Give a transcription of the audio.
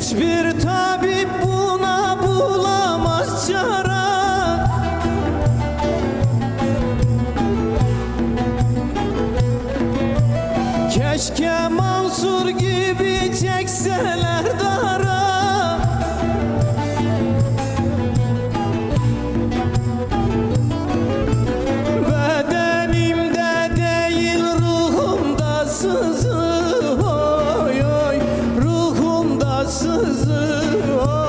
Hiçbir tabip buna bulamaz çare Keşke Mansur gibi cekselerde. Acımasızım